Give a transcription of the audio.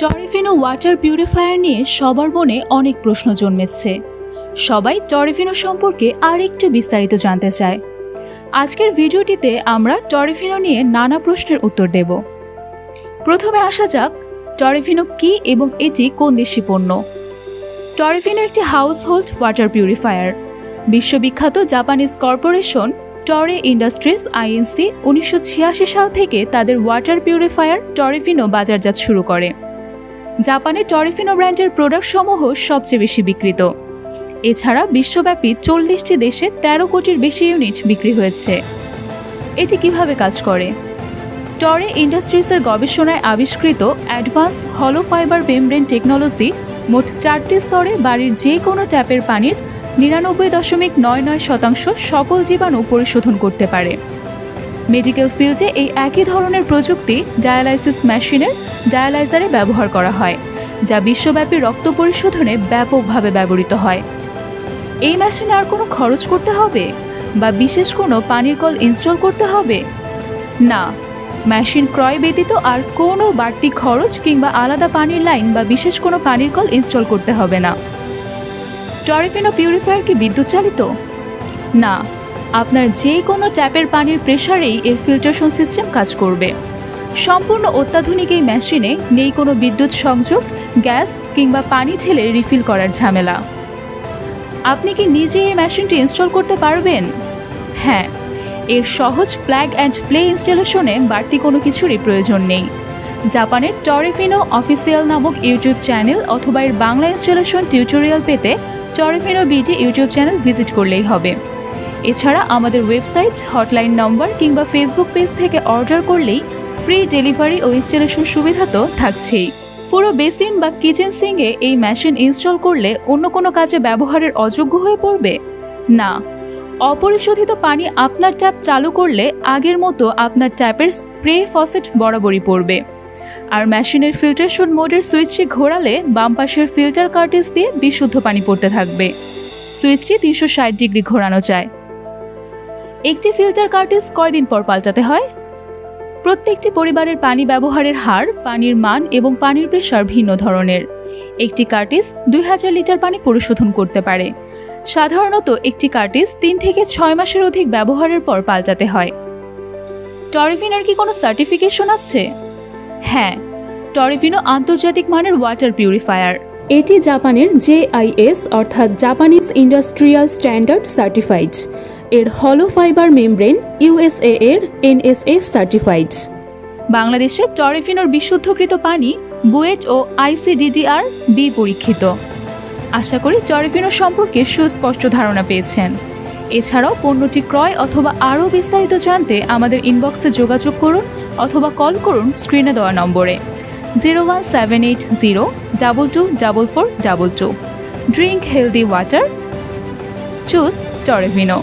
টরিফিনো water purifier নিয়ে সবার মনে অনেক প্রশ্ন জন্মেছে। সবাই টরিফিনো সম্পর্কে আর একটু বিস্তারিত জানতে চায়। আজকের ভিডিওটিতে আমরা টরিফিনো নিয়ে নানা প্রশ্নের উত্তর দেব। প্রথমে আসা যাক, টরিফিনো কি এবং এটি কোন দেশি পণ্য? টরিফিনো একটি হাউসহোল্ড ওয়াটার পিউরিফায়ার বিশ্ববিখ্যাত Japanese corporation Toray industries INC উনিশশো ছিয়াশি সাল থেকে তাদের ওয়াটার পিউরিফায়ার টরিফিনো বাজারজাত শুরু করে। জাপানে টরিফিনো ব্র্যান্ডের প্রোডাক্টসমূহ সবচেয়ে বেশি বিক্রিত। এছাড়া বিশ্বব্যাপী চল্লিশটি দেশে তেরো কোটির বেশি ইউনিট বিক্রি হয়েছে। এটি কীভাবে কাজ করে? টরে ইন্ডাস্ট্রিজের গবেষণায় আবিষ্কৃত অ্যাডভান্স হলো ফাইবার মেমব্রেন টেকনোলজি মোট চারটি স্তরে বাড়ির যে কোনো ট্যাপের পানির নিরানব্বই দশমিক নয় নয় শতাংশ সকল জীবাণু পরিশোধন করতে পারে। মেডিকেল ফিল্ডে এই একই ধরনের প্রযুক্তি ডায়ালাইসিস মেশিনের ডায়ালাইজারে ব্যবহার করা হয়, যা বিশ্বব্যাপী রক্ত পরিশোধনে ব্যাপকভাবে ব্যবহৃত হয়। এই মেশিনে আর কোনো খরচ করতে হবে? বা বিশেষ কোনো পানির কল ইনস্টল করতে হবে? না, মেশিন ক্রয় ব্যতীত আর কোনো বাড়তি খরচ কিংবা আলাদা পানির লাইন বা বিশেষ কোনো পানির কল ইনস্টল করতে হবে না। টরিফিনো পিউরিফায়ার কি বিদ্যুৎ চালিত না আপনার যে কোনো ট্যাপের পানির প্রেসারেই এর ফিল্টারেশন সিস্টেম কাজ করবে। সম্পূর্ণ অত্যাধুনিক এই মেশিনে নেই কোনো বিদ্যুৎ সংযোগ, গ্যাস কিংবা পানি ঢেলে রিফিল করার ঝামেলা। আপনি কি নিজে এই মেশিনটি ইনস্টল করতে পারবেন? হ্যাঁ এর সহজ প্ল্যাগ অ্যান্ড প্লে ইনস্টলেশনে বাড়তি কোনো কিছুরই প্রয়োজন নেই। জাপানের টরিফিনো অফিসিয়াল নামক ইউটিউব চ্যানেল অথবা এর বাংলা ইনস্টলেশন টিউটোরিয়াল পেতে টরিফিনো বিটি ইউটিউব চ্যানেল ভিজিট করলেই হবে। এছাড়া আমাদের ওয়েবসাইট, হটলাইন নম্বর কিংবা ফেসবুক পেজ থেকে অর্ডার করলেই ফ্রি ডেলিভারি ও ইনস্টলেশন সুবিধা তো থাকছেই। পুরো বেসিন বা কিচেন সিঙ্গে এই মেশিন ইনস্টল করলে অন্য কোনো কাজে ব্যবহারের অযোগ্য হয়ে পড়বে? না। অপরিশোধিত পানি আপনার ট্যাপ চালু করলে আগের মতো আপনার ট্যাপের স্প্রে ফসেট বরাবরই পড়বে। আর মেশিনের ফিল্টারেশন মোডের সুইচটি ঘোরালে বাম পাশের ফিল্টার কার্টিস দিয়ে বিশুদ্ধ পানি পড়তে থাকবে। সুইচটি তিনশো ষাট ডিগ্রি ঘোরানো যায়। একটি ফিল্টার কার্টিস কয়দিন পর পাল্টাতে হয়? প্রত্যেকটি পরিবারের পানি ব্যবহারের হার, পানির মান এবং পানির প্রেশার ভিন্ন ধরনের। একটি কার্টিস দুই হাজার লিটার পানি পরিশোধন করতে পারে। সাধারণত একটি কার্টিস তিন থেকে ছয় মাসের অধিক ব্যবহারের পর পাল্টাতে হয়। টরিফিনার কি কোনো সার্টিফিকেশন আছে? হ্যাঁ টরিফিনো আন্তর্জাতিক মানের ওয়াটার পিউরিফায়ার এটি জাপানের জেআইএস অর্থাৎ জাপানিজ ইন্ডাস্ট্রিয়াল স্ট্যান্ডার্ড সার্টিফাইড এর হলো ফাইবার মেমব্রেন ইউএসএ এর এনএসএফ সার্টিফাইড বাংলাদেশে টরিফিনোর বিশুদ্ধকৃত পানি, বুয়েট ও আইসিডিডিআর বি পরীক্ষিত। আশা করি টরিফিনো সম্পর্কে সুস্পষ্ট ধারণা পেয়েছেন। এছাড়াও পণ্যটি ক্রয় অথবা আরও বিস্তারিত জানতে আমাদের ইনবক্সে যোগাযোগ করুন অথবা কল করুন স্ক্রিনে দেওয়া নম্বরে। Zero one seven eight zero double two double four double two drink healthy water choose Torayvino